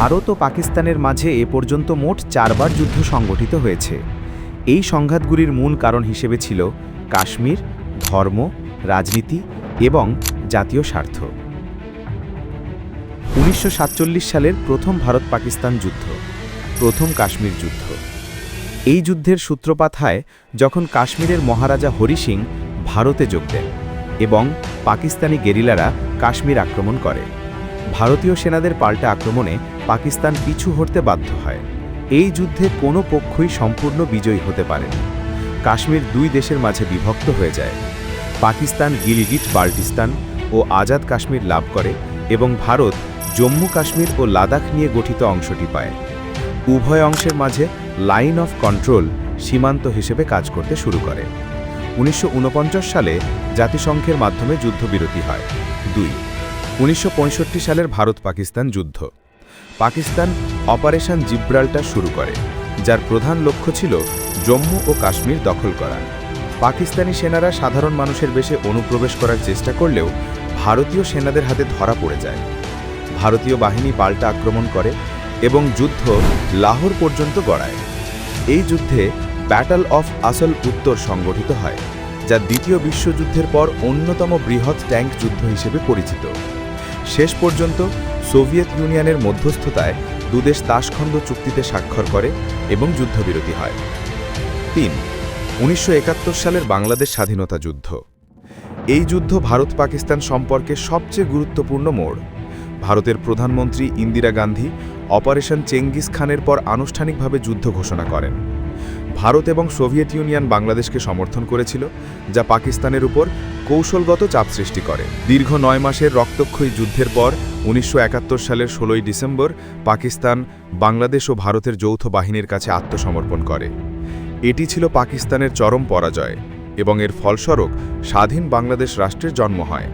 ভারত ও পাকিস্তানের মাঝে এ পর্যন্ত মোট চারবার যুদ্ধ সংগঠিত হয়েছে। এই সংঘাতগুলির মূল কারণ হিসেবে ছিল কাশ্মীর, ধর্ম, রাজনীতি এবং জাতীয় স্বার্থ। উনিশশো সাতচল্লিশ সালের প্রথম ভারত পাকিস্তান যুদ্ধ, প্রথম কাশ্মীর যুদ্ধ। এই যুদ্ধের সূত্রপাত হয় যখন কাশ্মীরের মহারাজা হরি সিং ভারতে যোগ দেন এবং পাকিস্তানি গেরিলারা কাশ্মীর আক্রমণ করে, ভারতীয় সেনাদের পাল্টা আক্রমণে পাকিস্তান পিছু হটতে বাধ্য হয়। এই যুদ্ধে কোনো পক্ষই সম্পূর্ণ বিজয়ী হতে পারেনি কাশ্মীর দুই দেশের মাঝে বিভক্ত হয়ে যায়। পাকিস্তান গিলগিট বাল্টিস্তান ও আজাদ কাশ্মীর লাভ করে এবং ভারত জম্মু কাশ্মীর ও লাদাখ নিয়ে গঠিত অংশটি পায়। উভয় অংশের মাঝে লাইন অফ কন্ট্রোল সীমান্ত হিসেবে কাজ করতে শুরু করে। উনিশশো ঊনপঞ্চাশ সালে জাতিসংঘের মাধ্যমে যুদ্ধবিরতি হয়। দুই, উনিশশো সালের ভারত পাকিস্তান যুদ্ধ। পাকিস্তান অপারেশন জিব্রাল্টার শুরু করে, যার প্রধান লক্ষ্য ছিল জম্মু ও কাশ্মীর দখল করা। পাকিস্তানি সেনারা সাধারণ মানুষের বেশে অনুপ্রবেশ করার চেষ্টা করলেও ভারতীয় সেনাদের হাতে ধরা পড়ে যায়। ভারতীয় বাহিনী পাল্টা আক্রমণ করে এবং যুদ্ধ লাহোর পর্যন্ত গড়ায়। এই যুদ্ধে ব্যাটল অফ আসল উত্তর সংগঠিত হয়, যা দ্বিতীয় বিশ্বযুদ্ধের পর অন্যতম বৃহৎ ট্যাঙ্ক যুদ্ধ হিসেবে পরিচিত। শেষ পর্যন্ত সোভিয়েত ইউনিয়নের মধ্যস্থতায় দুদেশ তাসখণ্ড চুক্তিতে স্বাক্ষর করে এবং যুদ্ধবিরতি হয়। তিন, উনিশশো সালের বাংলাদেশ স্বাধীনতা যুদ্ধ। এই যুদ্ধ ভারত পাকিস্তান সম্পর্কে সবচেয়ে গুরুত্বপূর্ণ মোড়। ভারতের প্রধানমন্ত্রী ইন্দিরা গান্ধী অপারেশন চেঙ্গিস খানের পর আনুষ্ঠানিকভাবে যুদ্ধ ঘোষণা করেন। ভারত এবং সোভিয়েত ইউনিয়ন বাংলাদেশকে সমর্থন করেছিল, যা পাকিস্তানের উপর কৌশলগত চাপ সৃষ্টি করে। দীর্ঘ নয় মাসের রক্তক্ষয়ী যুদ্ধের পর উনিশশো একাত্তর সালের ষোলোই ডিসেম্বর পাকিস্তান, বাংলাদেশ ও ভারতের যৌথ বাহিনীর কাছে আত্মসমর্পণ করে। এটি ছিল পাকিস্তানের চরম পরাজয় এবং এর ফলস্বরূপ স্বাধীন বাংলাদেশ রাষ্ট্রের জন্ম হয়।